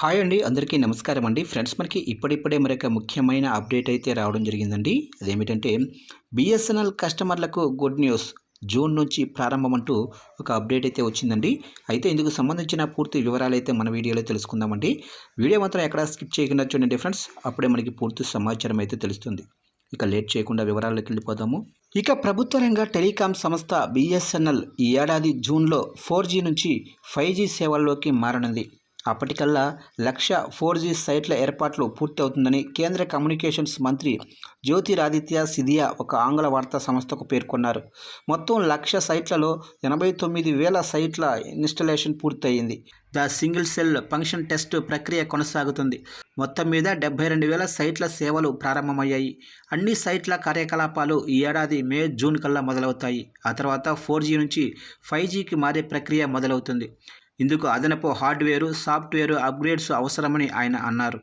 Hi అండి అందరికీ నమస్కారం అండి. ఫ్రెండ్స్ మనకి ఇప్పుడిప్పుడే మరొక ముఖ్యమైన అప్డేట్ అయితే రావడం జరిగిందండి. అదేమిటంటే బిఎస్ఎన్ఎల్ కస్టమర్లకు గుడ్ న్యూస్ జూన్ నుంచి ప్రారంభమంటూ ఒక అప్డేట్ అయితే వచ్చిందండి. అయితే ఇందుకు సంబంధించిన పూర్తి వివరాలు అయితే మన వీడియోలో తెలుసుకుందామండి. వీడియో మాత్రం ఎక్కడ స్కిప్ చేయకుండా చూడండి ఫ్రెండ్స్. అప్పుడే మనకి పూర్తి సమాచారం అయితే తెలుస్తుంది. ఇక లేట్ చేయకుండా వివరాల్లోకి వెళ్ళిపోదాము. ఇక ప్రభుత్వ రంగ టెలికాం సంస్థ బిఎస్ఎన్ఎల్ ఈ ఏడాది జూన్లో ఫోర్ జీ నుంచి ఫైవ్ జీ సేవల్లోకి మారనుంది. అప్పటికల్లా లక్ష ఫోర్ జీ సైట్ల ఏర్పాట్లు పూర్తి అవుతుందని కేంద్ర కమ్యూనికేషన్స్ మంత్రి జ్యోతిరాదిత్య సిధియా ఒక ఆంగ్ల వార్తా సంస్థకు పేర్కొన్నారు. మొత్తం లక్ష సైట్లలో ఎనభై తొమ్మిది వేల సైట్ల ఇన్స్టలేషన్ పూర్తయింది. The single cell function test ప్రక్రియ కొనసాగుతుంది. మొత్తం మీద డెబ్బై రెండు వేల సైట్ల సేవలు ప్రారంభమయ్యాయి. అన్ని సైట్ల కార్యకలాపాలు ఈ ఏడాది మే జూన్ కల్లా మొదలవుతాయి. ఆ తర్వాత ఫోర్ జీ నుంచి ఫైవ్ జీకి మారే ప్రక్రియ మొదలవుతుంది. ఇందుకు అదనపు హార్డ్వేరు సాఫ్ట్వేరు అప్గ్రేడ్స్ అవసరమని ఆయన అన్నారు.